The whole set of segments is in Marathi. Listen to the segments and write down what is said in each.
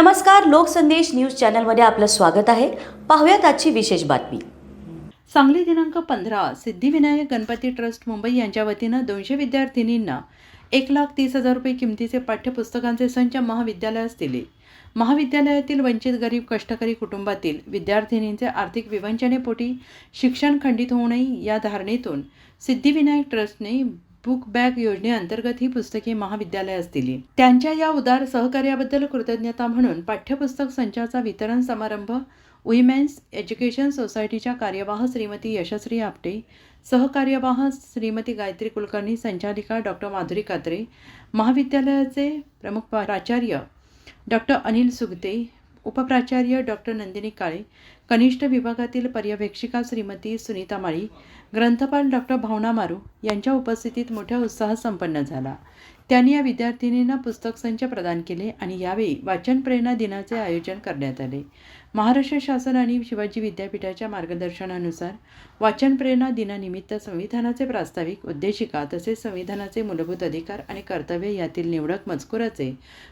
नमस्कार लोकसंदेश न्यूज चॅनलमध्ये आपलं स्वागत आहे. पाहूयात आजची विशेष बातमी. सांगली दिनांक पंधरा सिद्धिविनायक गणपती ट्रस्ट मुंबई यांच्या वतीनं दोनशे विद्यार्थिनींना एक लाख तीस हजार रुपये किमतीचे पाठ्यपुस्तकांचे संच महाविद्यालयास दिले. महाविद्यालयातील वंचित गरीब कष्टकरी कुटुंबातील विद्यार्थिनींचे आर्थिक विवंचनेपोटी शिक्षण खंडित होऊ नये या धारणेतून सिद्धिविनायक ट्रस्टने बुक बॅग योजनेअंतर्गत ही पुस्तके महाविद्यालयास दिली. त्यांच्या या उदार सहकार्याबद्दल कृतज्ञता म्हणून पाठ्यपुस्तक संचाचा वितरण समारंभ वुमेन्स एज्युकेशन सोसायटीच्या कार्यवाह श्रीमती यशश्री आपटे सहकार्यवाह श्रीमती गायत्री कुलकर्णी संचालिका डॉक्टर माधुरी कात्रे महाविद्यालयाचे प्रमुख प्राचार्य डॉक्टर अनिल सुगते उपप्राचार्य डॉक्टर नंदिनी काळे कनिष्ठ विभागातील पर्यवेक्षिका श्रीमती सुनीता माळी ग्रंथपाल डॉक्टर भावना मारू यांच्या उपस्थितीत मोठ्या उत्साहात संपन्न झाला. त्यांनी या विद्यार्थिनींना पुस्तक संच प्रदान केले आणि यावेळी वाचन प्रेरणा दिनाचे आयोजन करण्यात आले. महाराष्ट्र शासन आणि शिवाजी विद्यापीठाच्या मार्गदर्शनानुसार वाचन प्रेरणा दिनानिमित्त संविधानाचे प्रास्ताविक उद्देशिका तसेच संविधानाचे मूलभूत अधिकार आणि कर्तव्य यातील निवडक मजकुराचे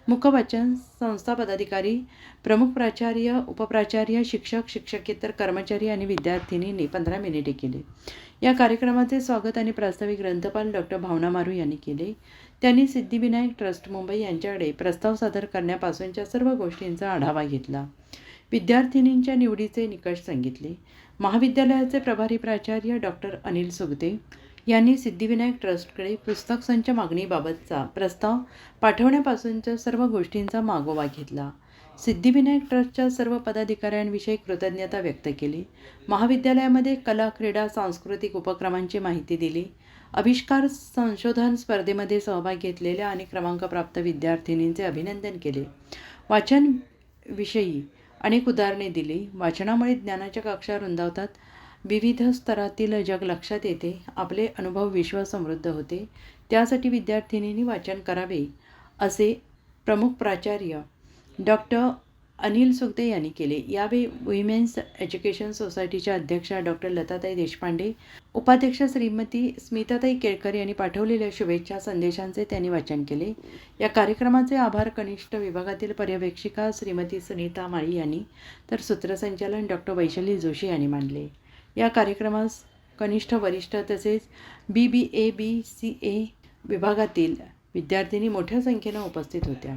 मुखवाचन संस्था पदाधिकारी प्रमुख प्राचार्य उपप्राचार्य शिक्षक शिक्षकेतर कर्मचारी आणि विद्यार्थिनींनी पंधरा मिनिटे केले. या कार्यक्रमाचे स्वागत आणि प्रास्ताविक ग्रंथपाल डॉक्टर भावना मारू यांनी केले. त्यांनी सिद्धिविनायक ट्रस्ट मुंबई यांच्याकडे प्रस्ताव सादर करण्यापासूनच्या सर्व गोष्टींचा आढावा घेतला. विद्यार्थिनींच्या निवडीचे निकष सांगितले. महाविद्यालयाचे प्रभारी प्राचार्य डॉक्टर अनिल सुगदे यांनी सिद्धिविनायक ट्रस्टकडे पुस्तक संच मागणीबाबतचा प्रस्ताव पाठवण्यापासूनच्या सर्व गोष्टींचा मागोवा घेतला. सिद्धिविनायक ट्रस्टच्या सर्व पदाधिकाऱ्यांविषयी कृतज्ञता व्यक्त केली. महाविद्यालयामध्ये कला क्रीडा सांस्कृतिक उपक्रमांची माहिती दिली. आविष्कार संशोधन स्पर्धेमध्ये सहभाग घेतलेल्या आणि क्रमांकप्राप्त विद्यार्थिनींचे अभिनंदन केले. वाचन विषयी अनेक उदाहरणे दिली. वाचनामुळे ज्ञानाच्या कक्षा रुंदावतात. विविध स्तरातील जग लक्षात येते आपले अनुभव विश्व समृद्ध होते. त्यासाठी विद्यार्थिनींनी वाचन करावे असे प्रमुख प्राचार्य डॉक्टर अनिल सुगदे यांनी केले. यावेळी वुमेन्स एज्युकेशन सोसायटीच्या अध्यक्षा डॉक्टर लताताई देशपांडे उपाध्यक्ष श्रीमती स्मिताताई केळकर यांनी पाठवलेल्या शुभेच्छा संदेशांचे त्यांनी वाचन केले. या कार्यक्रमाचे आभार कनिष्ठ विभागातील पर्यवेक्षिका श्रीमती सुनीता माळी यांनी तर सूत्रसंचालन डॉक्टर वैशाली जोशी यांनी मांडले. या कार्यक्रमास कनिष्ठ वरिष्ठ तसेच बी बी ए बी सी ए विभागातील विद्यार्थिनी मोठ्या संख्येनं उपस्थित होत्या.